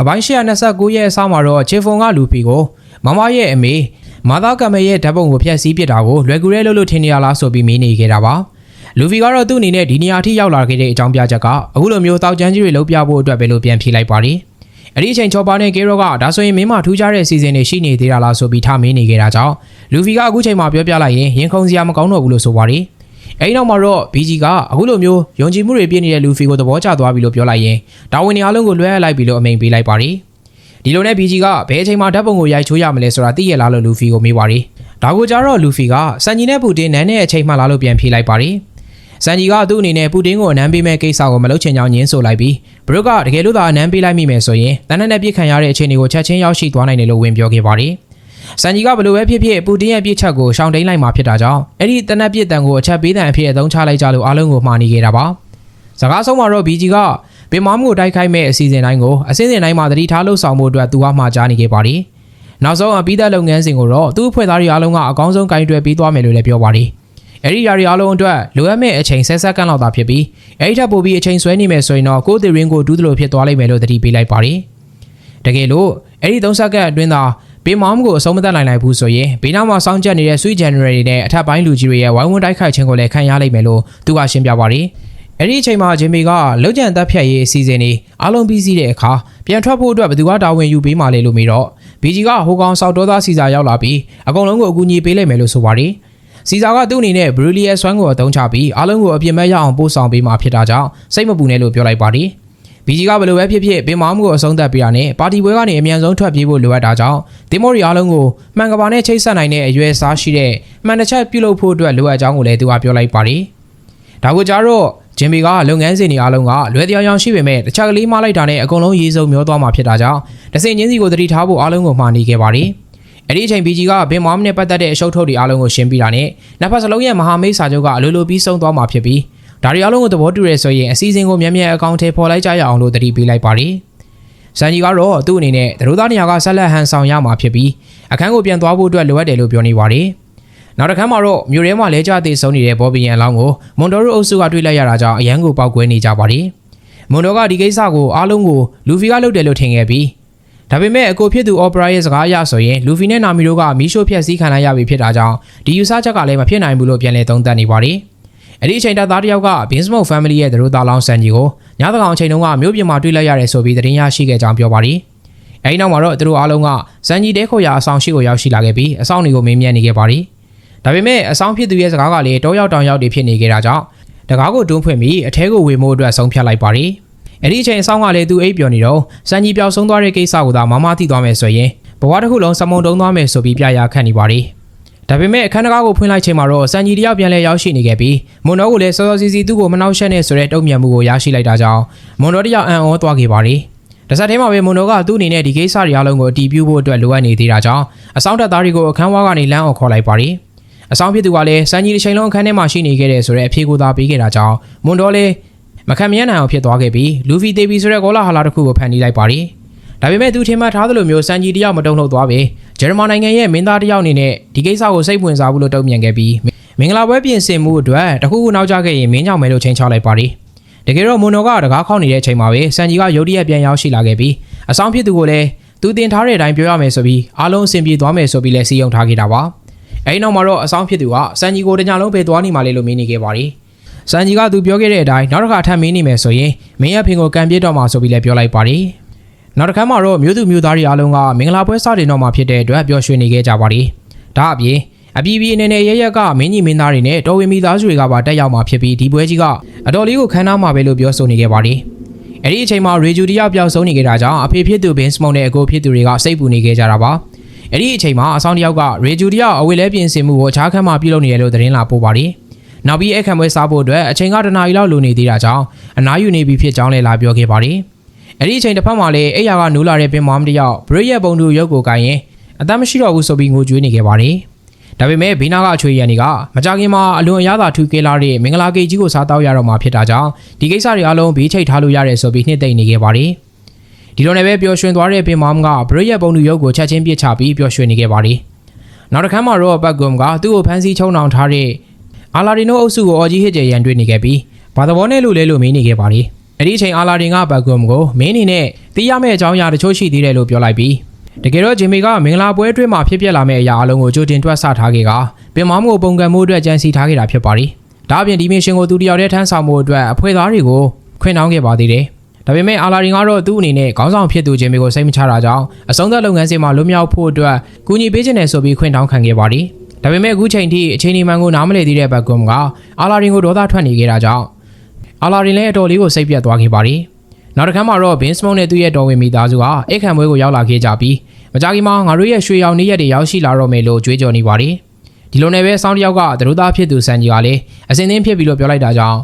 အပိုင်း129ရဲ့အစားမှာတော့ချေဖုံကလူဖီကိုမမရဲ့အမေမာသာကမေရဲ့ဓာတ်ပုံကိုဖျက်ဆီးပစ်တာကိုလွယ်ကူရဲလို့လို့ထင်နေရလားဆိုပြီးမေးနေခဲ့တာပါလူဖီကတော့သူ့အနေနဲ့ဒီနေရာထိရောက်လာခဲ့တဲ့အကြောင်းပြချက်ကအခုလိုမျိုးတောက်ချမ်းကြီးတွေလုံးပြဖို့အတွက်ပဲလို့ပြန်ဖြေလိုက်ပါတယ်အဲ့ဒီအချိန်ချောပါနဲ့ကေရောကဒါဆိုရင်မင်းမထူးခြားတဲ့စီစဉ်တွေရှိနေသေးတာလားဆိုပြီးထားမေးနေခဲ့တာကြောင့်လူဖီကအခုချိန်မှာပြောပြလိုက်ရင်ရင်ခုန်စရာမကောင်းတော့ဘူးလို့ဆိုပါတယ် အဲဒီနောက်မှာတော့ BG ကအခုလိုမျိုးယုံကြည်မှုတွေပြည့်နေတဲ့လူဖီကိုသဘောကျသွားပြီလို့ပြောလိုက်ရင်ဒါဝင်နေအားလုံးကိုလွှဲအပ်လိုက်ပြီလို့အမိန်ပေးလိုက်ပါတယ်ဒီလိုနဲ့ BG ကဘယ်အချိန်မှာဓာတ်ပုံကိုရိုက်ချိုးရမလဲဆိုတာသိရလားလို့လူဖီကိုမေးပါတယ်ဒါကိုကြတော့လူဖီကစန်ကြီးနဲ့ပူတင်နန်းတဲ့အချိန်မှလာလို့ပြန်ဖြေလိုက်ပါတယ်စန်ကြီးကသူ့အနေနဲ့ပူတင်ကိုအနမ်းပေးမဲ့ကိစ္စကိုမလုပ်ချင်ကြောင်းညင်းဆိုလိုက်ပြီးဘရုတ်ကတကယ်လို့သာအနမ်းပေးလိုက်မိမယ်ဆိုရင်တန်းနဲ့ပြစ်ခံရတဲ့အခြေအနေကိုချက်ချင်းရောက်ရှိသွားနိုင်တယ်လို့ဝင်ပြောခဲ့ပါတယ် စန်ကြီးကဘလို့ပဲဖြစ်ဖြစ်ပူတင်ရဲ့ပြစ်ချက်ကိုရှောင်တိန်လိုက်မှာဖြစ်တာကြောင့်အဲ့ဒီတနက်ပြစ်တန်ကိုအချက်ပေးတန်အဖြစ်အသုံးချလိုက်ကြလို့အားလုံးကိုမှားနေခဲ့တာပါစကားဆုံးမှာတော့ BG ကပင်မမှုကိုတိုက်ခိုက်မဲ့အစီအစဉ်တိုင်းကိုအစင်းစင်တိုင်းမှာသတိထားလှုပ်ဆောင်မှုအတွက်သူကမှာကြားနေခဲ့ပါတယ်နောက်ဆုံးအပိသက်လုပ်ငန်းစဉ်ကိုတော့သူ့အဖွဲ့သားတွေအားလုံးကအကောင်းဆုံးကင်တွယ်ပေးသွားမယ်လို့လည်းပြောပါတယ်အဲ့ဒီຢာတွေအားလုံးအတွက်လိုအပ်မဲ့အချိန်ဆက်ဆက်ကန့်လောက်သာဖြစ်ပြီးအဲ့ဒီထက်ပိုပြီးအချိန်ဆွဲနေမယ်ဆိုရင်တော့ကိုယ်သီရင်းကိုဒူးသလိုဖြစ်သွားလိမ့်မယ်လို့သတိပေးလိုက်ပါတယ်တကယ်လို့အဲ့ဒီ3စက္ကန့်အတွင်းသာ ဘေးမောင်းကိုအဆုံးမသက်နိုင်နိုင်ဘူးဆိုရင်ဘေးနောက်မှာစောင့်ကြပ်နေတဲ့ Sweet January နဲ့အထက်ပိုင်းလူကြီးတွေရဲ့ဝိုင်းဝန်းတိုက်ခိုက်ခြင်းကိုလည်းခံရလိမ့်မယ်လို့သူကရှင်းပြပါတယ်အဲ့ဒီအချိန်မှာဂျင်မီကလုံခြံတပ်ဖြတ်ရေးအစီအစဉ်တွေအားလုံးပြီးစီးတဲ့အခါပြန်ထွက်ဖို့အတွက်ဘယ်သူကတာဝန်ယူပေးမှလဲလို့မေးတော့ဘီဂျီကဟိုကောင်ဆောက်တော်သားစီစာရောက်လာပြီးအကုန်လုံးကိုအကူအညီပေးလိုက်မယ်လို့ဆိုပါတယ်စီစာကသူ့အနေနဲ့ဘရူလီယက်ဆွမ်းကိုအသုံးချပြီးအားလုံးကိုအပြစ်မဲ့ရအောင်ပို့ဆောင်ပေးမှဖြစ်တာကြောင့်စိတ်မပူနဲ့လို့ပြောလိုက်ပါတယ် ဘီဂျီကဘယ်လိုပဲဖြစ်ဖြစ်ပင်မောင်းကိုအဆုံးသတ်ပြရနဲ့ပါတီပွဲကနေအမြန်ဆုံးထွက်ပြေးဖို့လိုအပ်တာကြောင့်တင်မော်ရီအားလုံးကိုမှန်ကပါနဲ့ချိတ်ဆက်နိုင်တဲ့အရွယ်စားရှိတဲ့မှန်တစ်ချက်ပြုလုပ်ဖို့အတွက်လိုအပ်ကြောင်းကိုလည်းသူကပြောလိုက်ပါတယ်ဒါကိုကြတော့ဂျင်မီကလုပ်ငန်းစဉ်တွေအားလုံးကလွယ်တရားရောင်ရှိပေမဲ့တခြားကလေးမလိုက်တာနဲ့အကုန်လုံးရေးစုံမျောသွားမှာဖြစ်တာကြောင့်တစင်ချင်းစီကိုတတိထားဖို့အားလုံးကိုမှားနေခဲ့ပါတယ်။အဲ့ဒီအချိန် BG ကဘင်မောင်နဲ့ပတ်သက်တဲ့အရှုပ်ထုတ်တွေအားလုံးကိုရှင်းပြတာနဲ့နှစ်ဖက်စလုံးရဲ့မဟာမိတ်စာချုပ်ကအလိုလိုပြီးဆုံးသွားမှာဖြစ်ပြီး ဒါတွေအားလုံးကိုသဘောတူရဲဆိုရင်အစည်းအဝေးကိုမြန်မြန်အကောင့်ထဲပေါ်လိုက်ကြရအောင်လို့တတိပေးလိုက်ပါတယ်။ဇန်ကြီးကတော့သူ့အနေနဲ့ဒရိုးသားနေရာကဆက်လက်ဟန်ဆောင်ရမှာဖြစ်ပြီးအခန်းကိုပြန်သွားဖို့အတွက်လိုအပ်တယ်လို့ပြောနေပါတယ်။နောက်တစ်ခါမှတော့မြို့ထဲမှာလဲကျသေးဆုံးနေတဲ့ဘော်ဘီယန်အလောင်းကိုမွန်တိုရိုအုပ်စုကတွေ့လိုက်ရတာကြောင့်အရန်ကိုပောက်ကွဲနေကြပါတယ်။မွန်တိုကဒီကိစ္စကိုအားလုံးကိုလူဖီကလုပ်တယ်လို့ထင်ခဲ့ပြီးဒါပေမဲ့အကိုဖြစ်သူအော်ပရာရဲ့စကားအရဆိုရင်လူဖီနဲ့နာမီတို့ကမီးရှို့ဖျက်ဆီးခံလိုက်ရပြီဖြစ်တာကြောင့်ဒီယူဆချက်ကလည်းမဖြစ်နိုင်ဘူးလို့ပြန်လည်သုံးသပ်နေပါတယ်။ အဲ့ဒီအချိန်တပ်သားတစ်ယောက်က Binsmoke Family ရဲ့သူတို့သားလောင်းဆန်ကြီးကိုညသကောင်အချိန်တုန်းကမြို့ပြင်မှာတွေ့လိုက်ရတယ်ဆိုပြီးသတင်းရရှိခဲ့ကြောင်းပြောပါတယ်။အဲဒီနောက်မှာတော့သူတို့အားလုံးကဇန်ကြီးတဲခိုရာအဆောင်ရှိကိုရောက်ရှိလာခဲ့ပြီးအဆောင်တွေကိုမေးမြန်းနေခဲ့ပါတယ်။ဒါပေမဲ့အဆောင်ဖြစ်သူရဲ့စကားကလည်းတောရောက်တောင်ရောက်တွေဖြစ်နေခဲ့တာကြောင့်တကားကိုတွန်းဖွင့်ပြီးအထဲကိုဝေမိုးအတွက်ဆုံးဖြတ်လိုက်ပါတယ်။အဲ့ဒီအချိန်အဆောင်ကလည်းသူအိပ်ပျော်နေတော့စံကြီးပျောက်ဆုံးသွားတဲ့ကိစ္စကိုသာမမသိသွားမယ်ဆိုရင်ဘဝတစ်ခုလုံးစမုံတုံးသွားမယ်ဆိုပြီးပြရာခန့်နေပါတယ်။ ဒါပေမဲ့အခန်းတကားကိုဖွင့်လိုက်ချိန်မှာတော့စံကြီးတယောက်ပြန်လဲရောက်ရှိနေခဲ့ပြီးမွန်တော်ကိုလည်းစောစောစီစီသူ့ကိုမနှောက်ယှက်နဲ့ဆိုတဲ့တုံ့ပြန်မှုကိုရရှိလိုက်တာကြောင့်မွန်တော်တယောက်အံ့ဩသွားခဲ့ပါတယ်။တဆက်တည်းမှာပဲမွန်တော်ကသူ့အနေနဲ့ဒီကိစ္စတွေအားလုံးကိုအတီးပြုဖို့အတွက်လိုအပ်နေသေးတာကြောင့်အဆောင်တက်သားတွေကိုအခန်းဝါးကနေလမ်းအောင်ခေါ်လိုက်ပါတယ်။အဆောင်ဖြစ်သူကလည်းစံကြီးတစ်ချိန်လုံးအခန်းထဲမှာရှိနေခဲ့တဲ့ဆိုတဲ့အဖြေကိုသာပေးခဲ့တာကြောင့်မွန်တော်လည်းမခံမရနိုင်အောင်ဖြစ်သွားခဲ့ပြီးလူဖီတေဘီဆိုတဲ့ကောလာဟာလာတစ်ခုကိုဖန်တီးလိုက်ပါတယ်။ဒါပေမဲ့သူထင်မှတ်ထားသလိုမျိုးစံကြီးတယောက်မတုံ့လောက်သွားပဲ ဂျာမန်နိုင်ငံရဲ့မင်းသားတယောက်အနေနဲ့ဒီကိစ္စကိုစိတ်ဝင်စားဘူးလို့တုံ့ပြန်ခဲ့ပြီးမင်္ဂလာပွဲပြင်ဆင်မှုအတွက်တခုခုနောက်ကျခဲ့ရင်မင်းကြောင့်မဲလို့ချိန်ချလိုက်ပါတယ်။တကယ်တော့မွန်တော်ကတကားခေါက်နေတဲ့အချိန်မှာပဲစံကြီးကရုတ်တရက်ပြန်ရောက်ရှိလာခဲ့ပြီးအဆောင်ဖြစ်သူကိုလည်းသူတင်ထားတဲ့အတိုင်းပြောရမယ်ဆိုပြီးအားလုံးအဆင်ပြေသွားမယ်ဆိုပြီးလည်းစီယုံထားခဲ့တာပါ။အဲဒီနောက်မှာတော့အဆောင်ဖြစ်သူကစံကြီးကိုတညလုံးပဲသွားနေမှလေလို့မင်းနေခဲ့ပါတယ်။စံကြီးကသူပြောခဲ့တဲ့အတိုင်းနောက်တစ်ခါထပ်မင်းနေမယ်ဆိုရင်မင်းရဲ့ဖင်ကိုကံပြစ်တော့မှာဆိုပြီးလည်းပြောလိုက်ပါတယ်။ နောက်တစ်ခါမှတော့မြို့သူမြို့သားတွေအားလုံးကမင်္ဂလာပွဲစတင်တော့မှာဖြစ်တဲ့အတွက်ပျော်ရွှင်နေခဲ့ကြပါတယ်။ဒါအပြင်အပြည်ပြည်အနေနဲ့ရရက်ကမင်းကြီးမင်းသားတွေနဲ့တော်ဝင်မိသားစုတွေကပါတက်ရောက်မှာဖြစ်ပြီးဒီပွဲကြီးကအတော်လေးကိုခမ်းနားမှာပဲလို့ပြောဆိုနေခဲ့ပါတယ်။အဲ့ဒီအချိန်မှာရေဂျူတယောက်ပျောက်ဆုံးနေခဲ့တာကြောင့်အဖေဖြစ်သူဘင်းစမုန်နဲ့အကိုဖြစ်သူတွေကစိတ်ပူနေခဲ့ကြတာပါ။အဲ့ဒီအချိန်မှာအဆောင်တယောက်ကရေဂျူတယောက်အဝေးလဲပြင်ဆင်မှုကိုအခြားခန်းမှာပြုလုပ်နေတယ်လို့သတင်းလာပို့ပါတယ်။နောက်ပြီးအခမ်းပွဲစားဖို့အတွက်အချိန်ကတနာရီလောက်လိုနေသေးတာကြောင့်အနားယူနေပြီဖြစ်ကြောင်းလည်းလာပြောခဲ့ပါတယ်။ အဲ့ဒီအချိန်တစ်ဖက်မှာလည်းအိယာကနိုးလာတဲ့ပင်မမတယောက်ဘရိရဲ့ပုံတူရုပ်ကိုကိုင်ရင်အသက်မရှိတော့ဘူးဆိုပြီးငိုကြွေးနေခဲ့ပါတယ်။ဒါပေမဲ့ဘေးနာကအချွေရန်တွေကမကြခင်မှာအလွန်အရသာထူးကဲလာတဲ့မင်္ဂလာကေကြီးကိုစားတောက်ရတော့မှာဖြစ်တာကြောင့်ဒီကိစ္စတွေအလုံးဘေးချိတ်ထားလို့ရတယ်ဆိုပြီးနှစ်သိမ့်နေခဲ့ပါတယ်။ဒီလိုနဲ့ပဲပျော်ရွှင်သွားတဲ့ပင်မမကဘရိရဲ့ပုံတူရုပ်ကိုချက်ချင်းပြစ်ချပြီးပျော်ရွှင်နေခဲ့ပါတယ်။နောက်တစ်ခါမှာတော့ဘတ်ဂွမ်ကသူ့ကိုဖမ်းဆီးချုံနှောင်ထားတဲ့အာလာဒီနိုအုပ်စုကိုအော်ကြီးဟစ်ကြရန်တွေ့နေခဲ့ပြီးဘာသဘောနဲ့လို့လဲလို့မေးနေခဲ့ပါတယ်။ အဲ့ဒီအချိန်အာလာဒင်ကဘက်ကွမ်ကိုမင်းအနေနဲ့သိရမယ့်အကြောင်းအရာတချို့ရှိသေးတယ်လို့ပြောလိုက်ပြီးတကယ်တော့ဂျင်မီကမင်္ဂလာပွဲအတွင်းမှာဖြစ်ပျက်လာမယ့်အရာအလုံးကိုကြိုတင်တွက်ဆထားခဲ့ကပင်မောင်းကိုပုံကံမှုအတွက်ကြံစီထားခဲ့တာဖြစ်ပါတယ်။ဒါအပြင်ဒီမစ်ရှင်ကိုသူတယောက်တည်းထမ်းဆောင်မှုအတွက်အဖွဲ့သားတွေကိုခွင့်တောင်းခဲ့ပါသေးတယ်။ဒါပေမဲ့အာလာဒင်ကတော့သူ့အနေနဲ့ခေါင်းဆောင်ဖြစ်သူဂျင်မီကိုစိတ်မချတာကြောင့်အဆုံးသတ်လုပ်ငန်းစဉ်မှာလွတ်မြောက်ဖို့အတွက်ကူညီပေးခြင်းနဲ့ဆိုပြီးခွင့်တောင်းခံခဲ့ပါတယ်။ဒါပေမဲ့အခုချိန်ထိအချိန်ဒီမှန်ကိုနားမလည်သေးတဲ့ဘက်ကွမ်ကအာလာဒင်ကိုဒေါသထွက်နေခဲ့တာကြောင့် အာလာရင်လည်းအတော်လေးကိုစိတ်ပြတ်သွားခဲ့ပါတယ်။နောက်တစ်ခါမှာတော့ဘင်းစမုန်နဲ့သူ့ရဲ့တော်ဝင်မိသားစုဟာအိတ်ခံပွဲကိုရောက်လာခဲ့ကြပြီးမကြာခင်မှာငါတို့ရဲ့ရွှေရောင်နေ့ရက်တွေရောက်ရှိလာတော့မယ်လို့ကြွေးကြော်နေပါတယ်။ဒီလိုနဲ့ပဲစောင်းတယောက်ကသတို့သားဖြစ်သူစန်ဂျီကလည်းအစင်းသင်းဖြစ်ပြီးလို့ပြောလိုက်တာကြောင့်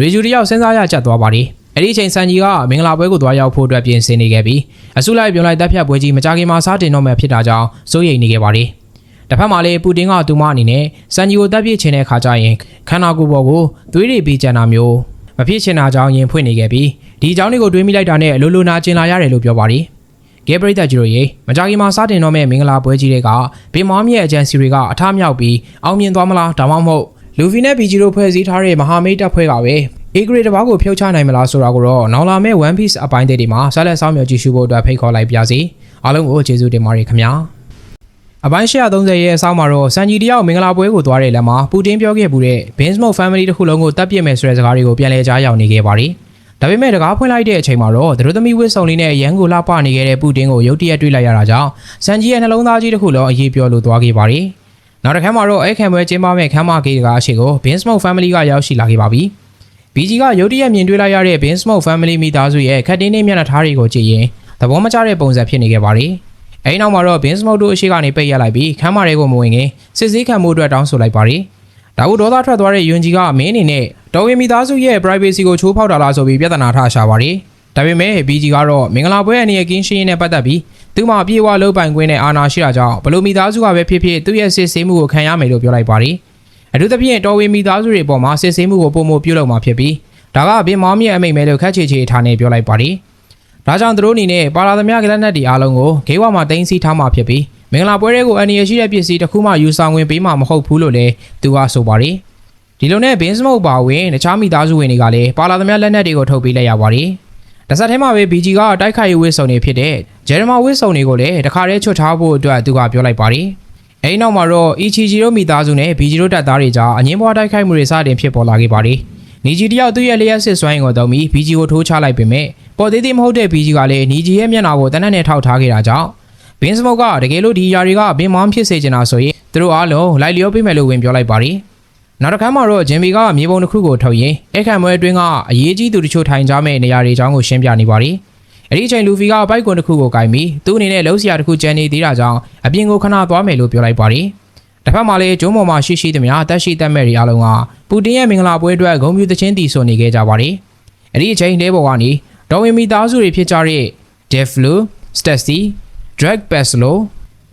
ရေဂျူတယောက်စဉ်းစားရချက်သွားပါတယ်။အဲ့ဒီအချိန်စန်ဂျီကမင်္ဂလာပွဲကိုသွားရောက်ဖို့အတွက်ပြင်ဆင်နေခဲ့ပြီးအဆုလိုက်ပြုံလိုက်တပ်ဖြတ်ပွဲကြီးမကြာခင်မှာစားတင်တော့မယ်ဖြစ်တာကြောင့်စိုးရိမ်နေခဲ့ပါတယ်။တစ်ဖက်မှာလည်းပူတင်ကသူမအနေနဲ့စန်ဂျီကိုတပ်ပစ်ချင်တဲ့ခါကျရင်ခန္ဓာကိုယ်ပေါ်ကိုသွေးတွေပေးကြံတာမျိုး မဖြစ်ချင်တာကြောင့်ရင်ဖွင့်နေခဲ့ပြီးဒီအကြောင်းတွေကိုတွေးမိလိုက်တာနဲ့အလိုလိုနာကျင်လာရတယ်လို့ပြောပါတယ်။ဂေဘရိတ်ဂျီရိုရေမကြာခင်မှာစတင်တော့မဲ့မင်္ဂလာပွဲကြီးတွေကဘင်မောင်းရဲ့အကြံစီတွေကအထမြောက်ပြီးအောင်မြင်သွားမလားဒါမှမဟုတ်လူဖီနဲ့ဘီဂျီတို့ဖွဲ့စည်းထားတဲ့မဟာမိတ်တပ်ဖွဲ့ကပဲအေဂရီတစ်ပါးကိုဖြုတ်ချနိုင်မလားဆိုတာကိုတော့နောင်လာမဲ့ One Piece အပိုင်းတွေမှာဆက်လက်ဆောင်မြော်ကြည့်ရှုဖို့အတွက်ဖိတ်ခေါ်လိုက်ပါစီ။အားလုံးကိုကျေးဇူးတင်ပါတယ်ခင်ဗျာ။ အပိုင်း130ရဲ့အဆောင်မှာတော့စန်ဂျီတယောက်မင်္ဂလာပွဲကိုသွားတဲ့လက်မှာပူတင်ပြောခဲ့မှုတဲ့ Binsmoke Family တစ်ခုလုံးကိုတပ်ပစ်မယ်ဆိုတဲ့စကားတွေကိုပြန်လည်ကြားရောက်နေခဲ့ပါတယ်။ဒါပေမဲ့တကားဖွင့်လိုက်တဲ့အချိန်မှာတော့သူတို့သမီးဝစ်စုံလေးနဲ့ရန်ကိုလှပနေခဲ့တဲ့ပူတင်ကိုရုတ်တရက်တွေ့လိုက်ရတာကြောင့်စန်ဂျီရဲ့နှလုံးသားကြီးတစ်ခုလုံးအရေးပြောလို့သွားခဲ့ပါတယ်။နောက်တစ်ခါမှာတော့အဲ့ခံပွဲကျင်းပမဲ့ခမ်းမကေးကအရှိကို Binsmoke Family ကရောက်ရှိလာခဲ့ပါပြီ။ BG ကရုတ်တရက်မြင်တွေ့လိုက်ရတဲ့ Binsmoke Family မိသားစုရဲ့ခက်တင်းတင်းမျက်နှာထားတွေကိုကြည့်ရင်သဘောမကျတဲ့ပုံစံဖြစ်နေခဲ့ပါတယ်။ အဲဒီနောက်မှာတော့ Bin Smoke တို့အရှိကနေပိတ်ရလိုက်ပြီးခမ်းမတွေကိုမဝင်ခင်စစ်ဆေးခံမှုအတွက်တောင်းဆိုလိုက်ပါတယ်။ဒါကိုဒေါသထွက်သွားတဲ့ယွန်ဂျီကမင်းအနေနဲ့တော်ဝင်မိသားစုရဲ့ privacy ကိုချိုးဖောက်တာလားဆိုပြီးပြဿနာထားရှာပါတယ်။ဒါပေမဲ့ BG ကတော့မင်္ဂလာပွဲအနေနဲ့ကင်းရှင်းရေးနဲ့ပတ်သက်ပြီးသူမှပြေဝလုံးပိုင်ခွင့်နဲ့အာဏာရှိတာကြောင့်ဘလို့မိသားစုကပဲဖြစ်ဖြစ်သူ့ရဲ့စစ်ဆေးမှုကိုခံရမယ်လို့ပြောလိုက်ပါတယ်။အထူးသဖြင့်တော်ဝင်မိသားစုတွေပေါ်မှာစစ်ဆေးမှုကိုပုံမပြုလုပ်မှာဖြစ်ပြီးဒါကဘင်မောင်းမြရဲ့အမိန့်ပဲလို့ခက်ချေချေထားနေပြောလိုက်ပါတယ်။ ဒါကြောင့်သူတို့အနေနဲ့ပါလာသမျှကလပ်နက်တွေအားလုံးကိုဂေးဝါမှာတင်စီထားမှာဖြစ်ပြီးမင်္ဂလာပွဲတွေကိုအန်ရရှိတဲ့ပစ္စည်းတစ်ခုမှယူဆောင်ဝင်ပေးမှာမဟုတ်ဘူးလို့လည်းသူကဆိုပါတယ်။ဒီလိုနဲ့ဘင်းစမုတ်ပါဝင်တခြားမိသားစုဝင်တွေကလည်းပါလာသမျှလက်နက်တွေကိုထုတ်ပေးလိုက်ရပါတယ်။တစ်ဆက်တည်းမှာပဲ BG ကတိုက်ခိုက်ရေးဝစ်စုံတွေဖြစ်တဲ့ဂျယ်ရမာဝစ်စုံတွေကိုလည်းတခါတည်းချွတ်ထားဖို့အတွက်သူကပြောလိုက်ပါတယ်။အဲဒီနောက်မှာတော့အီချီဂျီတို့မိသားစုနဲ့ BG တို့တပ်သားတွေကြားအငင်းပွားတိုက်ခိုက်မှုတွေစတင်ဖြစ်ပေါ်လာခဲ့ပါတယ်။နီဂျီတယောက်သူ့ရဲ့လျှက်စစ်စွမ်းရင်ကိုတုံးပြီး BG ကိုထိုးချလိုက်ပေမဲ့ ပေါ်သေးသေးမဟုတ်တဲ့ BG ကလည်းနီဂျီရဲ့မျက်နှာကိုတနက်နဲ့ထောက်ထားခဲ့တာကြောင့်ဘင်းစမုတ်ကတကယ်လို့ဒီຢာတွေကဘင်းမောင်းဖြစ်စေချင်တာဆိုရင်သူတို့အားလုံးလိုက်လျောပေးမယ်လို့ဝင်ပြောလိုက်ပါတယ်နောက်တစ်ခါမှတော့ဂျင်ဘီကမြေပုံတစ်ခုကိုထုတ်ရင်အခန့်ပွဲအတွင်းကအရေးကြီးသူတချို့ထိုင်ကြမဲ့နေရာတွေအကြောင်းကိုရှင်းပြနေပါတယ်အဲ့ဒီအချိန်လူဖီကပိုက်ကွန်တစ်ခုကိုကင်ပြီးသူ့အနေနဲ့လှုပ်ရှားတစ်ခုကျန်နေသေးတာကြောင့်အပြင်ကိုခဏသွားမယ်လို့ပြောလိုက်ပါတယ်တစ်ဖက်မှာလည်းဂျုံမော်မှာရှိရှိသမျှတက်ရှိတက်မဲ့တွေအားလုံးကပူတင်ရဲ့မင်္ဂလာပွဲအတွက်ဂုဏ်ပြုသချင်းတီဆိုနေခဲ့ကြပါတယ်။အဲ့ဒီအချိန်လေးပေါ်ကနေ ဒေါ်ဝင်မီသားစုတွေဖြစ်ကြတဲ့ Deflu, Stacy, Drag Peslo,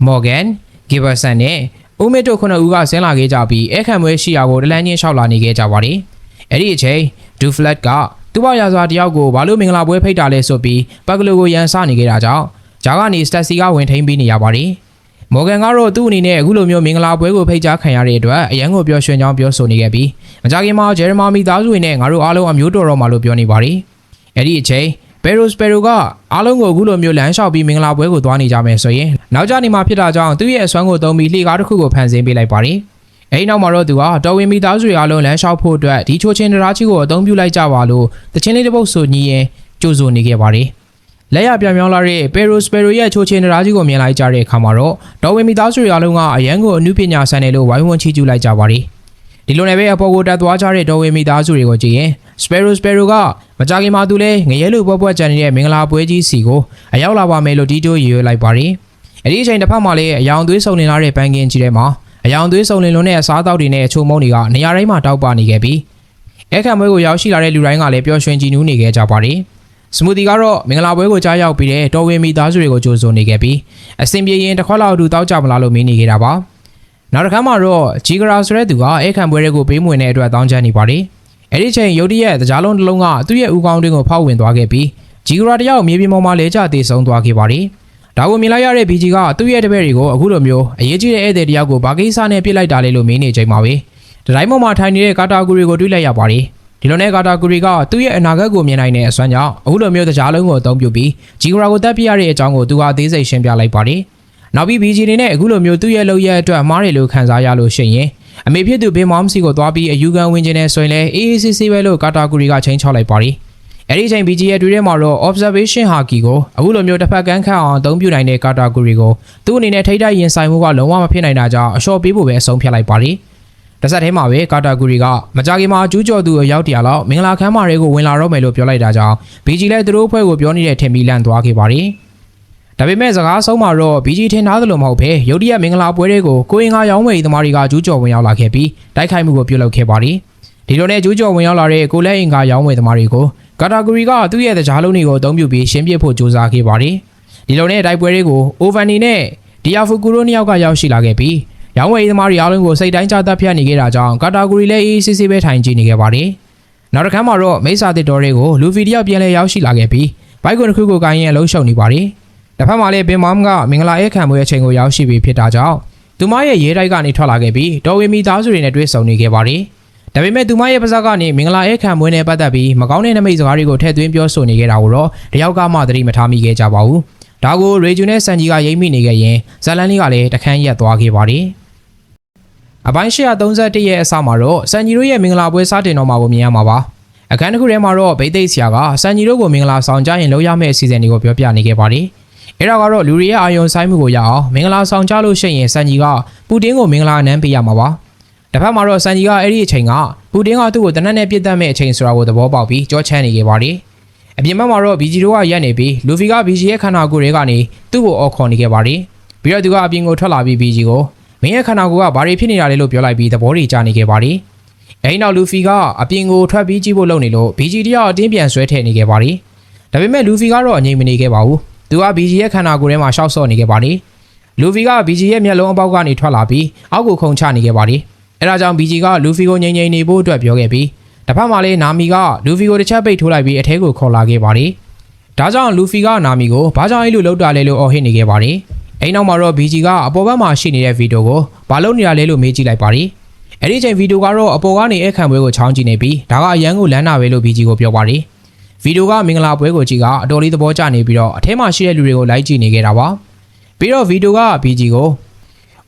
Morgan, Giberson နဲ့ဦးမစ်တို့ခုနှစ်ဦးကဆင်းလာခဲ့ကြပြီးအခန့်ပွဲရှိရာကိုတလန်းချင်းလျှောက်လာနေခဲ့ကြပါတယ်။အဲ့ဒီအချိန် Duflat ကသူ့ဘရာဇာတယောက်ကိုဘာလို့မင်္ဂလာပွဲဖိတ်တာလဲဆိုပြီးပတ်ကလိုကိုရန်စနေခဲ့တာကြောင့်ဂျာကနေ Stacy ကဝင်ထိန်ပေးနေရပါတယ်။မော်ဂန်ကတော့သူ့အနေနဲ့အခုလိုမျိုးမင်္ဂလာပွဲကိုဖိတ်ကြားခံရတဲ့အတွက်အရန်ကိုပျော်ရွှင်ကြောင်းပြောဆိုနေခဲ့ပြီးမကြခင်မှာဂျယ်ရမာမီသားစုတွေနဲ့ငါတို့အားလုံးအမျိုးတော်တော်မှလို့ပြောနေပါတယ်။ အဲ့ဒီအချိန်ဘယ်ရိုစပယ်ရိုကအားလုံးကိုအခုလိုမျိုးလမ်းလျှောက်ပြီးမင်္ဂလာပွဲကိုသွားနေကြမယ်ဆိုရင်နောက်ကျနေမှာဖြစ်တာကြောင့်သူ့ရဲ့အစွမ်းကိုသုံးပြီးလှေကားတစ်ခုကိုဖန်ဆင်းပေးလိုက်ပါတယ်။အဲဒီနောက်မှာတော့သူကတော်ဝင်မီသားစုတွေအားလုံးလမ်းလျှောက်ဖို့အတွက်ဒီချိုချင်းတရားကြီးကိုအသုံးပြုလိုက်ကြပါလို့တချင်းလေးတစ်ပုတ်ဆိုညီရင်ကြိုးဆိုနေခဲ့ပါတယ်။လက်ရပြောင်ပြောင်းလာတဲ့ပေရိုစပယ်ရိုရဲ့ချိုချင်တရားကြီးကိုမြင်လိုက်ကြတဲ့အခါမှာတော့တော်ဝင်မိသားစုတွေအားလုံးကအရန်ကိုအမှုပညာဆန်တယ်လို့ဝိုင်းဝန်းချီးကျူးလိုက်ကြပါတယ်။ဒီလိုနဲ့ပဲအပေါ်ကိုတက်သွားကြတဲ့တော်ဝင်မိသားစုတွေကိုကြည့်ရင် စပယ်ရိုစပယ်ရိုကမကြခင်မှာသူလဲငရဲလိုပွဲပွဲကြံနေတဲ့မင်္ဂလာပွဲကြီးစီကိုအရောက်လာပါမယ်လို့တီတိုးရွေလိုက်ပါတယ်။အဲ့ဒီအချိန်တစ်ဖက်မှာလည်းအယောင်သွေးစုံလင်လာတဲ့ပန်းကင်ကြီးထဲမှာအယောင်သွေးစုံလင်လွန်းတဲ့အစားအသောက်တွေနဲ့အချိုမုံတွေကနေရာတိုင်းမှာတောက်ပနေခဲ့ပြီးအခန့်ပွဲကိုရောက်ရှိလာတဲ့လူတိုင်းကလည်းပျော်ရွှင်ကြည်နူးနေခဲ့ကြပါတယ်။စမူတီကတော့မင်္ဂလာပွဲကိုကြားရောက်ပြီးတဲ့တော်ဝင်မိသားစုတွေကိုကြိုဆိုနေခဲ့ပြီးအဆင်ပြေရင်တစ်ခွက်လောက်အတူတောက်ကြမလားလို့မင်းနေခဲ့တာပါနောက်တစ်ခါမှတော့ဂျီဂရာဆိုတဲ့သူကအဲ့ခံပွဲတွေကိုပေးမဝင်တဲ့အတွက်တောင်းချမ်းနေပါတယ် အဲ့ဒီချိန်ရုတ်တရက်တကြားလုံးတစ်လုံးကသူ့ရဲ့ဦးခေါင်းတွင်းကိုဖောက်ဝင်သွားခဲ့ပြီးဂျီဂရာတယောက်မြေပြင်ပေါ်မှာလဲကျသေးဆုံးသွားခဲ့ပါတယ်ဒါကိုမြင်လိုက်ရတဲ့ဘီဂျီကသူ့ရဲ့တပည့်တွေကိုအခုလိုမျိုးအရေးကြီးတဲ့ဧည့်သည်တယောက်ကိုဘာကိစ္စနဲ့ပြစ်လိုက်တာလဲလို့မင်းနေချိန်မှာပဲဒီတိုင်းပေါ်မှာထိုင်နေတဲ့ကာတာဂူတွေကိုတွေးလိုက်ရပါတယ်ဒီလိုနဲ့ကာတာဂူရီကသူ့ရဲ့အနာဂတ်ကိုမြင်နိုင်တဲ့အစွမ်းကြောင့်အခုလိုမျိုးတကြားလုံးကိုအသုံးပြုပြီးဂျီဂရာကိုတက်ပြရတဲ့အကြောင်းကိုသူကအသေးစိတ်ရှင်းပြလိုက်ပါတယ်။နောက်ပြီး BG နေနဲ့အခုလိုမျိုးသူ့ရဲ့လုပ်ရက်အတွက်အမားတွေလို့ခံစားရလို့ရှိရင် အမေဖြစ်သူဘေးမောင်စီကိုသွားပြီးအယူခံဝင်ခြင်းနဲ့ဆိုရင်လည်း AACC ပဲလို့ကာတာဂူရီကချိန်ချောက်လိုက်ပါတယ်။အဲဒီအချိန် BG ရဲ့တွေ့ထဲမှာတော့ observation haki ကိုအခုလိုမျိုးတစ်ဖက်ကန်းခတ်အောင်အသုံးပြုနိုင်တဲ့ category ကိုသူ့အနေနဲ့ထိတိုက်ရင်ဆိုင်မှုကလုံးဝမဖြစ်နိုင်တာကြောင့်အလျှော့ပေးဖို့ပဲအဆုံးဖြတ်လိုက်ပါတယ်။တစ်ဆက်တည်းမှာပဲ category ကမကြခင်မှာကျူးကျော်သူအယောက်တရာလောက်မင်္ဂလာခမ်းမတွေကိုဝင်လာတော့မယ်လို့ပြောလိုက်တာကြောင့် BG လည်းသူတို့အဖွဲ့ကိုပြောနေတဲ့ထင်ပြီးလန့်သွားခဲ့ပါတယ်။ ဒါပေမဲ့စကားဆုံးမှာတော့ BG ထင်သားသလိုမဟုတ်ဘဲရုတ်တရက်မင်္ဂလာပွဲတွေကိုကိုရင်ကရောင်းဝယ်သမားတွေကကျူးကျော်ဝင်ရောက်လာခဲ့ပြီးတိုက်ခိုက်မှုကိုပြုလုပ်ခဲ့ပါတယ်။ဒီလိုနဲ့ကျူးကျော်ဝင်ရောက်လာတဲ့ကိုလက်အင်ကရောင်းဝယ်သမားတွေကို category ကသူ့ရဲ့တကြားလုံးတွေကိုအသုံးပြုပြီးရှင်းပြဖို့စ조사ခဲ့ပါတယ်။ဒီလိုနဲ့တိုက်ပွဲတွေကို Ovani နဲ့ဒီယာဖူကူရိုနှစ်ယောက်ကရောက်ရှိလာခဲ့ပြီးရောင်းဝယ်သမားတွေအားလုံးကိုစိတ်တိုင်းကြသက်ဖြတ်နေခဲ့တာကြောင့် category လည်းအေးအေးဆေးဆေးပဲထိုင်ကြည့်နေခဲ့ပါတယ်။နောက်တစ်ခါမှာတော့မိစ္ဆာတစ်တော်တွေကိုလူဗီတယောက်ပြန်လဲရောက်ရှိလာခဲ့ပြီးဘိုက်ကွန်တစ်ခုကိုကိုင်းရင်အလုံးရှုံနေပါတယ်။ တစ်ဖက်မှာလည်းဘင်မမ်ကမင်္ဂလာဧခံပွဲအချိန်ကိုရောက်ရှိပြီးဖြစ်တာကြောင့်သူမရဲ့ရေးတိုက်ကနေထွက်လာခဲ့ပြီးတော်ဝေမီသားစုတွေနဲ့တွေ့ဆုံနေခဲ့ပါတယ်။ဒါပေမဲ့သူမရဲ့ပါဇက်ကနေမင်္ဂလာဧခံပွဲနဲ့ပတ်သက်ပြီးမကောင်းတဲ့နမိတ်စကားတွေကိုထည့်သွင်းပြောဆိုနေခဲ့တာကိုတော့တယောက်ကမှသတိမထားမိခဲ့ကြပါဘူး။ဒါကိုရေဂျူနဲ့ဆန်ဂျီကရိမ့်မိနေခဲ့ရင်ဇလန်လေးကလည်းတခန်းရက်သွားခဲ့ပါတယ်။အပိုင်း131ရဲ့အစမှာတော့ဆန်ဂျီတို့ရဲ့မင်္ဂလာပွဲစတင်တော်မှာကိုမြင်ရမှာပါ။အခန်းတစ်ခုထဲမှာတော့ဗိသိက်ဆရာကဆန်ဂျီတို့ကိုမင်္ဂလာဆောင်ကြရင်လုပ်ရမယ့်အစီအစဉ်တွေကိုပြောပြနေခဲ့ပါတယ်။ အဲ့ဒါကတော့လူတွေရဲ့အာယုံဆိုင်မှုကိုရအောင်မင်္ဂလာဆောင်ကြလို့ရှိရင်ဆန်ဂျီကပူတင်ကိုမင်္ဂလာအနမ်းပေးရမှာပါ။တစ်ဖက်မှာတော့ဆန်ဂျီကအဲ့ဒီအချိန်ကပူတင်ကသူ့ကိုတနက်နဲ့ပြစ်တတ်မဲ့အချိန်ဆိုတာကိုသဘောပေါက်ပြီးကြောချမ်းနေခဲ့ပါတယ်။အပြင်ဘက်မှာတော့ဘီဂျီတို့ကရက်နေပြီးလူဖီကဘီဂျီရဲ့ခန္ဓာကိုယ်တွေကနေသူ့ကိုအော်ခေါ်နေခဲ့ပါတယ်။ပြီးတော့သူကအပြင်ကိုထွက်လာပြီးဘီဂျီကိုမင်းရဲ့ခန္ဓာကိုယ်ကဘာတွေဖြစ်နေတာလဲလို့ပြောလိုက်ပြီးသဘောတွေကျနေခဲ့ပါတယ်။အဲဒီနောက်လူဖီကအပြင်ကိုထွက်ပြီးကြည့်ဖို့လုပ်နေလို့ဘီဂျီတယောက်အတင်းပြန်ဆွဲထည့်နေခဲ့ပါတယ်။ဒါပေမဲ့လူဖီကတော့အငြိမ်မနေခဲ့ပါဘူး။ သူကဘီဂျီရဲ့ခန္ဓာကိုယ်ထဲမှာရှောက်ဆော့နေခဲ့ပါတယ်။လူဖီကဘီဂျီရဲ့မျက်လုံးအပေါက်ကနေထွက်လာပြီးအောက်ကိုခုန်ချနေခဲ့ပါတယ်။အဲဒါကြောင့်ဘီဂျီကလူဖီကိုငြိမ်ငြိမ်နေဖို့အတွက်ပြောခဲ့ပြီးတစ်ဖက်မှာလည်းနာမီကလူဖီကိုတစ်ချက်ပိတ်ထိုးလိုက်ပြီးအထဲကိုခေါ်လာခဲ့ပါတယ်။ဒါကြောင့်လူဖီကနာမီကိုဘာကြောင့်အဲ့လိုလုပ်တာလဲလို့အော်ဟစ်နေခဲ့ပါတယ်။အဲဒီနောက်မှာတော့ဘီဂျီကအပေါ်ဘက်မှာရှိနေတဲ့ဗီဒီယိုကိုဘာလုပ်နေတာလဲလို့မေးကြည့်လိုက်ပါတယ်။အဲ့ဒီချိန်ဗီဒီယိုကတော့အပေါ်ကနေအခန့်ပွဲကိုချောင်းကြည့်နေပြီးဒါကအရန်ကိုလမ်းနာပဲလို့ဘီဂျီကိုပြောပါတယ်။ ဗီဒီယိုကမင်္ဂလာပွဲကိုကြည့်ကအတော်လေးသဘောကျနေပြီးတော့အထဲမှာရှိတဲ့လူတွေကိုလိုက်ကြည့်နေခဲ့တာပါ။ပြီးတော့ဗီဒီယိုကဘီဂျီကို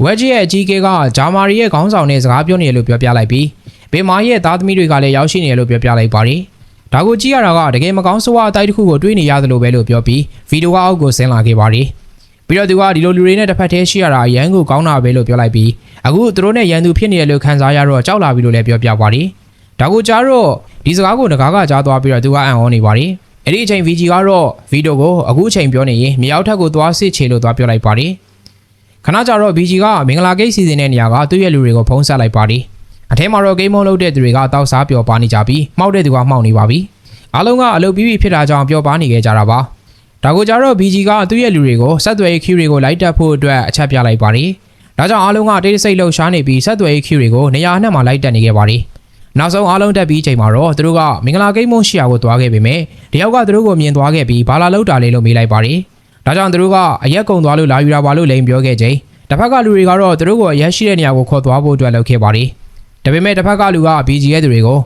ဝက်ဂျီရဲ့အကြီးအကဲကဂျာမာရီရဲ့ခေါင်းဆောင်နဲ့စကားပြောနေတယ်လို့ပြောပြလိုက်ပြီးဘေမာရဲ့သားသမီးတွေကလည်းရောက်ရှိနေတယ်လို့ပြောပြလိုက်ပါတယ်။ဒါကိုကြည့်ရတာကတကယ်မကောင်းဆိုးဝါးအတိုက်တစ်ခုကိုတွေးနေရတယ်လို့ပဲလို့ပြောပြီးဗီဒီယိုကအောက်ကိုဆင်းလာခဲ့ပါတယ်။ပြီးတော့သူကဒီလိုလူတွေနဲ့တစ်ဖက်တည်းရှိရတာရန်ကိုကောင်းတာပဲလို့ပြောလိုက်ပြီးအခုသူတို့နဲ့ရန်သူဖြစ်နေတယ်လို့ခံစားရတော့ကြောက်လာပြီလို့လည်းပြောပြပါတယ်။ဒါကိုကြားတော့ ဒီစကားကိုငကားကကြားသွားပြီးတော့သူကအံ့ဩနေပါတယ်။အဲ့ဒီအချိန် VG ကတော့ဗီဒီယိုကိုအခုအချိန်ပြောနေရင်မြေအောက်ထက်ကိုသွားစစ်ချေလို့သွားပြောလိုက်ပါတယ်။ခဏကြာတော့ VG ကမင်္ဂလာကိတ်စီစဉ်တဲ့နေရာကသူ့ရဲ့လူတွေကိုဖုံးဆက်လိုက်ပါတယ်။အထဲမှာတော့ဂိမ်းမုန်းလုပ်တဲ့သူတွေကတောက်စားပျော်ပါနေကြပြီးမှောက်တဲ့သူကမှောက်နေပါပြီ။အားလုံးကအလုပ်ပြီးပြီဖြစ်တာကြောင့်ပျော်ပါနေခဲ့ကြတာပါ။ဒါကိုကြတော့ BG ကသူ့ရဲ့လူတွေကိုဆက်သွယ်ရေး queue တွေကိုလိုက်တက်ဖို့အတွက်အချက်ပြလိုက်ပါတယ်။ဒါကြောင့်အားလုံးကတိတ်တဆိတ်လှုပ်ရှားနေပြီးဆက်သွယ်ရေး queue တွေကိုနေရာအနှံ့မှာလိုက်တက်နေခဲ့ပါတယ်။ နောက်ဆုံးအားလုံးတက်ပြီးချိန်မှာတော့သူတို့ကမင်္ဂလာကိတ်မုန်းရှိရာကိုသွားခဲ့ပေမဲ့တယောက်ကသူတို့ကိုမြင်သွားခဲ့ပြီးဘာလာလောက်တာလဲလို့မေးလိုက်ပါတယ်။ဒါကြောင့်သူတို့ကအရက်ကုံသွားလို့လာယူတာပါလို့လိန်ပြောခဲ့ချိန်တစ်ဖက်ကလူတွေကတော့သူတို့ကိုအရက်ရှိတဲ့နေရာကိုခေါ်သွားဖို့အတွက်လုပ်ခဲ့ပါတယ်။ဒါပေမဲ့တစ်ဖက်ကလူက BG ရဲ့သူတွေကို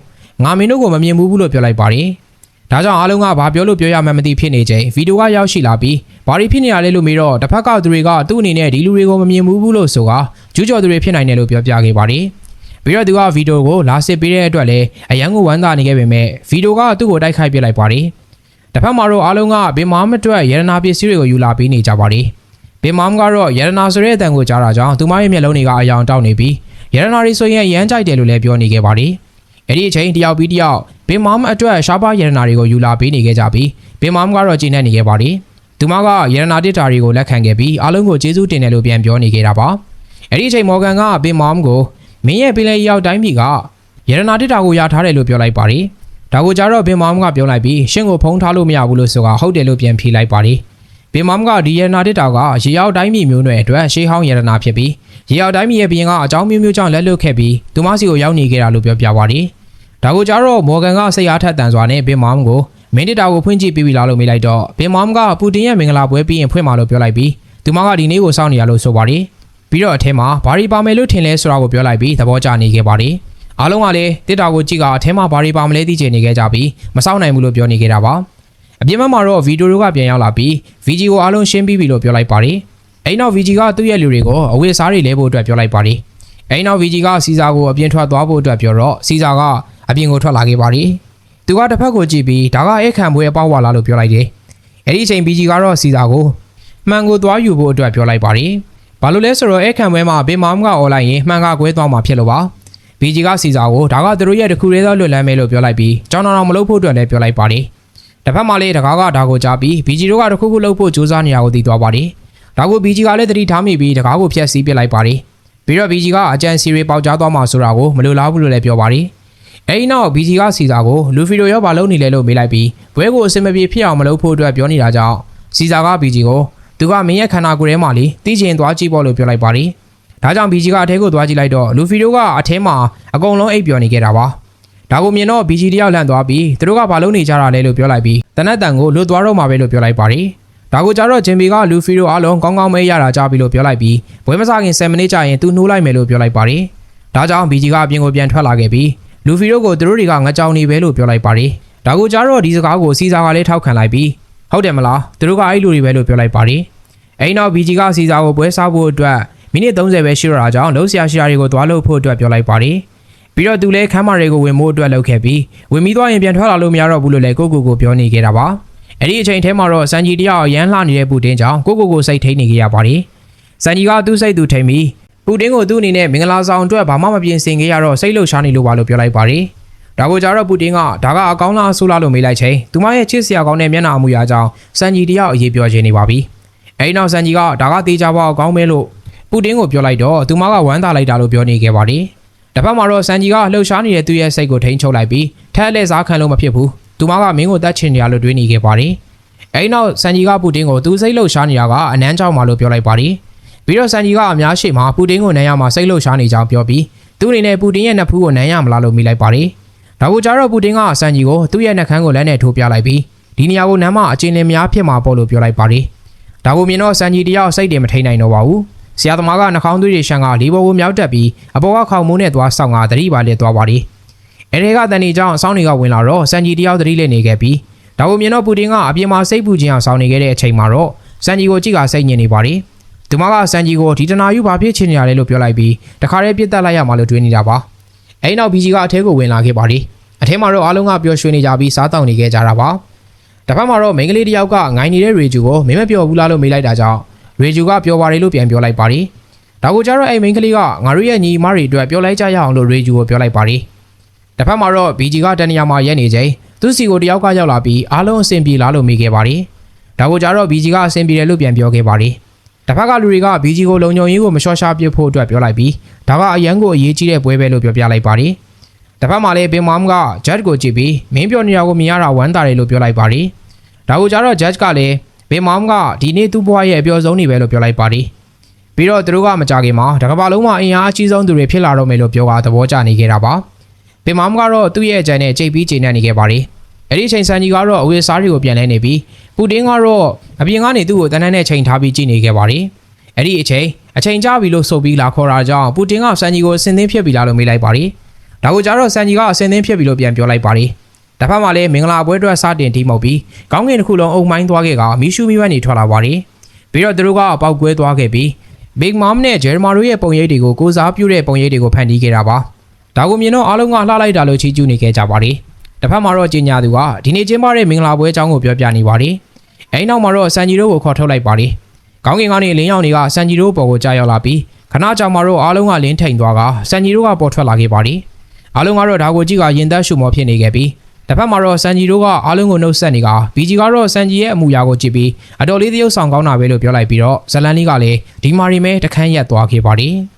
ငါမင်းတို့ကိုမမြင်ဘူးဘူးလို့ပြောလိုက်ပါတယ်။ဒါကြောင့်အားလုံးကဘာပြောလို့ပြောရမှန်းမသိဖြစ်နေချိန်ဗီဒီယိုကရောက်ရှိလာပြီးဘာတွေဖြစ်နေရလဲလို့မေးတော့တစ်ဖက်ကသူတွေကသူ့အနေနဲ့ဒီလူတွေကိုမမြင်ဘူးဘူးလို့ဆိုကကျူးကျော်သူတွေဖြစ်နိုင်တယ်လို့ပြောပြခဲ့ပါတယ်။ ပြီးတော့သူကဗီဒီယိုကိုလာစစ်ပေးတဲ့အတွက်လည်းအရန်ကိုဝမ်းသာနေခဲ့ပေမဲ့ဗီဒီယိုကသူ့ကိုတိုက်ခိုက်ပြလိုက်ပါတယ်။တစ်ဖက်မှာတော့အားလုံးကဘင်မာမအတွက်ရတနာပစ္စည်းတွေကိုယူလာပေးနေကြပါတယ်။ဘင်မာမကတော့ရတနာဆိုတဲ့အတန်ကိုကြားတာကြောင့်သူမရဲ့မျက်လုံးတွေကအယောင်တောက်နေပြီးရတနာရီဆိုရင်ရမ်းကြိုက်တယ်လို့လည်းပြောနေခဲ့ပါတယ်။အဲ့ဒီအချိန်တယောက်ပြီးတယောက်ဘင်မမ်အတွက်ရှားပါးရတနာတွေကိုယူလာပေးနေခဲ့ကြပြီးဘင်မမ်ကတော့ကျင်းနေနေခဲ့ပါတယ်။သူမကရတနာတစ်တာတွေကိုလက်ခံခဲ့ပြီးအားလုံးကိုကျေးဇူးတင်တယ်လို့ပြန်ပြောနေခဲ့တာပါ။အဲ့ဒီအချိန်မော်ဂန်ကဘင်မမ်ကို မင်းရဲ့ပင်လေရောက်တိုင်းပြည်ကရတနာတစ်တာကိုရထားတယ်လို့ပြောလိုက်ပါတယ်။ဒါကိုကြတော့ဘင်မမ်ကပြောလိုက်ပြီးရှင့်ကိုဖုံးထားလို့မရဘူးလို့ဆိုတာဟုတ်တယ်လို့ပြန်ဖြေလိုက်ပါတယ်။ဘင်မမ်ကဒီရတနာတစ်တာကရေရောက်တိုင်းပြည်မျိုးနွယ်အတွက်ရှေးဟောင်းရတနာဖြစ်ပြီးရေရောက်တိုင်းပြည်ရဲ့ဘရင်ကအကြောင်းမျိုးမျိုးကြောင့်လက်လွတ်ခဲ့ပြီးသူမစီကိုရောက်နေခဲ့တာလို့ပြောပြပါတယ်။ဒါကိုကြတော့မော်ဂန်ကစိတ်အားထက်တန်စွာနဲ့ဘင်မမ်ကိုမင်းတစ်တာကိုဖွင့်ကြည့်ပြီးပြီလားလို့မေးလိုက်တော့ဘင်မမ်ကပူတင်ရဲ့မင်္ဂလာပွဲပြီးရင်ဖွင့်မှာလို့ပြောလိုက်ပြီးသူမကဒီနေ့ကိုစောင့်နေရလို့ဆိုပါတယ်။ ပြီးတော့အထက်မှာဘာရီပါမယ်လို့ထင်လဲဆိုတာကိုပြောလိုက်ပြီးသဘောကျနေခဲ့ပါတယ်။အားလုံးကလည်းတစ်တာကိုကြည့်ကအထဲမှာဘာတွေပါမလဲသိချင်နေခဲ့ကြပြီးမစောင့်နိုင်ဘူးလို့ပြောနေခဲ့တာပါအပြင်ဘက်မှာတော့ဗီဒီယိုတို့ကပြန်ရောက်လာပြီး VG ကိုအားလုံးရှင်းပြီးပြီလို့ပြောလိုက်ပါတယ်အိမ်နောက် VG ကသူ့ရဲ့လူတွေကိုအဝေးစားတွေလဲဖို့အတွက်ပြောလိုက်ပါတယ်အိမ်နောက် VG ကစီစာကိုအပြင်ထွက်သွားဖို့အတွက်ပြောတော့စီစာကအပြင်ကိုထွက်လာခဲ့ပါတယ်သူကတစ်ဖက်ကိုကြည့်ပြီးဒါကအိတ်ခံပွဲအပေါက်ဝါလာလို့ပြောလိုက်တယ်အဲ့ဒီအချိန် VG ကတော့စီစာကိုမှန်ကိုသွားယူဖို့အတွက်ပြောလိုက်ပါတယ် ဘာလို့လဲဆိုတော့အဲ့ခံပွဲမှာဘေမောင်ကអော်လိုက်ရင်မှန်ကကွဲသွားမှာဖြစ်လို့ပါ BG ကစီစာကိုဒါကသူတို့ရဲ့တစ်ခုလေးသောလွတ်လန်းမဲလို့ပြောလိုက်ပြီးကြောင်တော်တော်မလုပ်ဖို့အတွက်လည်းပြောလိုက်ပါတယ်။တစ်ဖက်မှာလည်းတကားကဒါကိုကြားပြီး BG တို့ကတစ်ခုခုလုပ်ဖို့ကြိုးစားနေရကိုသိသွားပါတယ်။ဒါကို BG ကလည်းသတိထားမိပြီးတကားကိုဖျက်ဆီးပစ်လိုက်ပါတယ်။ပြီးတော့ BG ကအကြံစီရီပေါက်ကြားသွားမှာဆိုတာကိုမလိုလားဘူးလို့လည်းပြောပါတယ်။အဲဒီနောက် BG ကစီစာကိုလူဖီတို့ရောဘာလုပ်နေလဲလို့မေးလိုက်ပြီးဘွဲကိုအစင်မပြေဖြစ်အောင်မလုပ်ဖို့အတွက်ပြောနေတာကြောင့်စီစာက BG ကို သူကမင်းရဲ့ခန္ဓာကိုယ်ထဲမှာလေတီးချင်သွားကြည့်ဖို့လို့ပြောလိုက်ပါတယ်။ဒါကြောင့် BG ကအထဲကိုသွားကြည့်လိုက်တော့လူဖီတို့ကအထဲမှာအကုန်လုံးအိပ်ပျော်နေခဲ့တာပါ။ဒါကိုမြင်တော့ BG တယောက်လှမ်းသွားပြီးသူတို့ကဘာလုပ်နေကြတာလဲလို့ပြောလိုက်ပြီးတနက်တန်ကိုလွတ်သွားတော့မှာပဲလို့ပြောလိုက်ပါတယ်။ဒါကိုကြတော့ဂျင်ဘီကလူဖီတို့အားလုံးကောင်းကောင်းမဲရတာကြပြီလို့ပြောလိုက်ပြီးဘွဲမစားခင်10မိနစ်ကြာရင်သူနှိုးလိုက်မယ်လို့ပြောလိုက်ပါတယ်။ဒါကြောင့် BG ကအပြင်ကိုပြန်ထွက်လာခဲ့ပြီးလူဖီတို့ကိုသူတို့တွေကငကြောင်နေပဲလို့ပြောလိုက်ပါတယ်။ဒါကိုကြတော့ဒီစကားကိုစီစာကလည်းထောက်ခံလိုက်ပြီး ဟုတ်တယ်မလားသူတို့ကအဲ့လူတွေပဲလို့ပြောလိုက်ပါတယ်။အဲ့နောက် BG ကစီစာကိုပွဲစားဖို့အတွက်မိနစ်30ပဲရှိတော့တာကြောင့်လှုပ်ရှားရှားတွေကိုသွားလို့ဖို့အတွက်ပြောလိုက်ပါတယ်။ပြီးတော့သူလည်းခမ်းမတွေကိုဝင်မို့အတွက်လုပ်ခဲ့ပြီးဝင်ပြီးသွားရင်ပြန်ထွက်လာလို့မရတော့ဘူးလို့လည်းကိုကိုကိုပြောနေခဲ့တာပါ။အဲ့ဒီအချိန်ထဲမှာတော့စန်ဂျီတယောက်ရမ်းလှနေတဲ့ပူတင်ကြောင့်ကိုကိုကိုစိတ်ထိန်နေခဲ့ရပါတယ်။စန်ဂျီကသူ့စိတ်သူထိန်ပြီးပူတင်ကိုသူ့အနေနဲ့မင်္ဂလာဆောင်အတွက်ဘာမှမပြင်ဆင်ခဲ့ရတော့စိတ်လှုပ်ရှားနေလို့ပါလို့ပြောလိုက်ပါတယ်။ ဒါကိုကြတော့ပူတင်ကဒါကအကောင်းလားအဆိုးလားလို့မေးလိုက်ချိန်သူမရဲ့ချစ်စရာကောင်းတဲ့မျက်နှာအမူအရာကြောင့်စန်ဂျီတယောက်အရေးပြောချင်နေပါပြီ။အဲဒီနောက်စန်ဂျီကဒါကတေးကြပါအကောင်းပဲလို့ပူတင်ကိုပြောလိုက်တော့သူမကဝမ်းသာလိုက်တာလို့ပြောနေခဲ့ပါတယ်။တစ်ဖက်မှာတော့စန်ဂျီကလှုပ်ရှားနေတဲ့သူ့ရဲ့စိတ်ကိုထိန်းချုပ်လိုက်ပြီးထက်လက်စားခံလို့မဖြစ်ဘူး။သူမကမင်းကိုတတ်ချင်နေရလို့တွေးနေခဲ့ပါတယ်။အဲဒီနောက်စန်ဂျီကပူတင်ကိုသူစိတ်လှုပ်ရှားနေတာကအနမ်းကြောက်မှလို့ပြောလိုက်ပါတယ်။ပြီးတော့စန်ဂျီကအများရှိမှပူတင်ကိုနမ်းရမှာစိတ်လှုပ်ရှားနေကြောင်းပြောပြီးသူအနေနဲ့ပူတင်ရဲ့နှဖူးကိုနမ်းရမလားလို့မိလိုက်ပါတယ်။ ဒါကိုကြတော့ပူတင်ကစန်ဂျီကိုသူ့ရဲ့နှက်ခမ်းကိုလက်နဲ့ထိုးပြလိုက်ပြီးဒီနေရာကိုနမ်းမအချင်းလင်းများဖြစ်မှာပေါ့လို့ပြောလိုက်ပါတယ်။ဒါကိုမြင်တော့စန်ဂျီတယောက်စိတ်တွေမထိန်နိုင်တော့ပါဘူး။ဆရာသမားကနှာခေါင်းသွေးတွေရှန်ကလေးဘောကိုမြောက်တက်ပြီးအပေါ်ကခေါင်မိုးနဲ့သွားဆောင်ကသတိပါလက်သွားပါလေ။အဲဒီကတန်နေကြောင်အဆောင်တွေကဝင်လာတော့စန်ဂျီတယောက်သတိလက်နေခဲ့ပြီးဒါကိုမြင်တော့ပူတင်ကအပြင်မှာစိတ်ပူခြင်းအောင်ဆောင်နေခဲ့တဲ့အချိန်မှာတော့စန်ဂျီကိုကြည့်ကစိတ်ညစ်နေပါလေ။သူမကစန်ဂျီကိုဒီတနာယူဘာဖြစ်ချင်နေရလဲလို့ပြောလိုက်ပြီးတခါတည်းပြစ်တက်လိုက်ရမှာလို့တွေးနေတာပါ။ အဲဒီနောက်ဘီဂျီကအထဲကိုဝင်လာခဲ့ပါလေ။အထဲမှာတော့အားလုံးကပျော်ရွှင်နေကြပြီးစားတောက်နေခဲ့ကြတာပါ။တစ်ဖက်မှာတော့မိန်းကလေးတယောက်ကငိုင်းနေတဲ့ရေဂျူကိုမင်းမပြောဘူးလားလို့မေးလိုက်တာကြောင့်ရေဂျူကပြောပါတယ်လို့ပြန်ပြောလိုက်ပါတယ်။ဒါကိုကြတော့အဲ့မိန်းကလေးကငါတို့ရဲ့ညီမတွေအတွက်ပြောလိုက်ကြရအောင်လို့ရေဂျူကိုပြောလိုက်ပါတယ်။တစ်ဖက်မှာတော့ဘီဂျီကတနေရာမှာရက်နေချိန်သူစီကိုတယောက်ကရောက်လာပြီးအားလုံးအဆင်ပြေလားလို့မေးခဲ့ပါတယ်။ဒါကိုကြတော့ဘီဂျီကအဆင်ပြေတယ်လို့ပြန်ပြောခဲ့ပါတယ်။ တစ်ဖက်ကလူတွေကဘီဂျီကိုလုံခြုံရေးကိုမလျှော့ရှားပစ်ဖို့အတွက်ပြောလိုက်ပြီးဒါကအရန်ကိုအရေးကြီးတဲ့ပွဲပဲလို့ပြောပြလိုက်ပါတယ်။တစ်ဖက်မှာလည်းဘင်မမ်ကဂျက်ကိုကြည့်ပြီးမင်းပြောနေရကိုမြင်ရတာဝမ်းသာတယ်လို့ပြောလိုက်ပါတယ်။ဒါကိုကြတော့ judge ကလည်းဘင်မမ်ကဒီနေ့သူ့ဘဝရဲ့အပျော်ဆုံးနေပဲလို့ပြောလိုက်ပါတယ်။ပြီးတော့သူတို့ကမကြခင်မှာတကဘာလုံးမှာအင်အားအကြီးဆုံးသူတွေဖြစ်လာတော့မယ်လို့ပြောကသဘောကျနေခဲ့တာပါ။ဘင်မမ်ကတော့သူ့ရဲ့အကြံနဲ့ကြိတ်ပြီးချိန်နေနေခဲ့ပါတယ်။အဲ့ဒီအချိန်ဆန်ကြီးကတော့အဝေးစားတွေကိုပြန်လဲနေပြီး ပူတင်ကတော့အပြင်ကနေသူ့ကိုတန်းတန်းနဲ့ချိန်ထားပြီးကြည့်နေခဲ့ပါတယ်။အဲ့ဒီအချိန်အချိန်ကြာပြီလို့ဆိုပြီးလာခေါ်တာကြောင့်ပူတင်ကဆန်ကြီးကိုအစင်သင်းဖြစ်ပြီလားလို့မေးလိုက်ပါတယ်။ဒါကိုကြတော့ဆန်ကြီးကအစင်သင်းဖြစ်ပြီလို့ပြန်ပြောလိုက်ပါတယ်။တစ်ဖက်မှာလည်းမင်္ဂလာပွဲအတွက်စတင်တီးမှုတ်ပြီးကောင်းကင်တစ်ခုလုံးအုံမိုင်းသွားခဲ့ကမီရှူမီဝက်နေထွက်လာပါတယ်။ပြီးတော့သူတို့ကပေါက်ကွဲသွားခဲ့ပြီး Big Mom နဲ့ Jeremy တို့ရဲ့ပုံရိပ်တွေကိုကိုစားပြုတဲ့ပုံရိပ်တွေကိုဖန်တီးခဲ့တာပါ။ဒါကိုမြင်တော့အားလုံးကလှလိုက်တာလို့ချီးကျူးနေခဲ့ကြပါတယ်။ တစ်ဖက်မှာတော့ကြီးညာသူကဒီနေ့ကျင်းပတဲ့မင်္ဂလာပွဲအကြောင်းကိုပြောပြနေပါတယ်။အဲဒီနောက်မှာတော့ဆန်ဂျီတို့ကိုခေါ်ထုတ်လိုက်ပါတယ်။ကောင်းကင်ကနေလင်းရောင်တွေကဆန်ဂျီတို့ပေါ်ကိုကြားရောက်လာပြီးခဏကြာမှတော့အားလုံးကလင်းထိန်သွားကဆန်ဂျီတို့ကပေါ်ထွက်လာခဲ့ပါတယ်။အားလုံးကတော့ဒါကိုကြည့်ကရင်သက်ရှုမောဖြစ်နေခဲ့ပြီးတစ်ဖက်မှာတော့ဆန်ဂျီတို့ကအားလုံးကိုနှုတ်ဆက်နေကဘီဂျီကတော့ဆန်ဂျီရဲ့အမူအရာကိုကြည့်ပြီးအတော်လေးသရုပ်ဆောင်ကောင်းတာပဲလို့ပြောလိုက်ပြီးတော့ဇလန်လေးကလည်းဒီမာရီမဲတခန်းရက်သွားခဲ့ပါတယ်။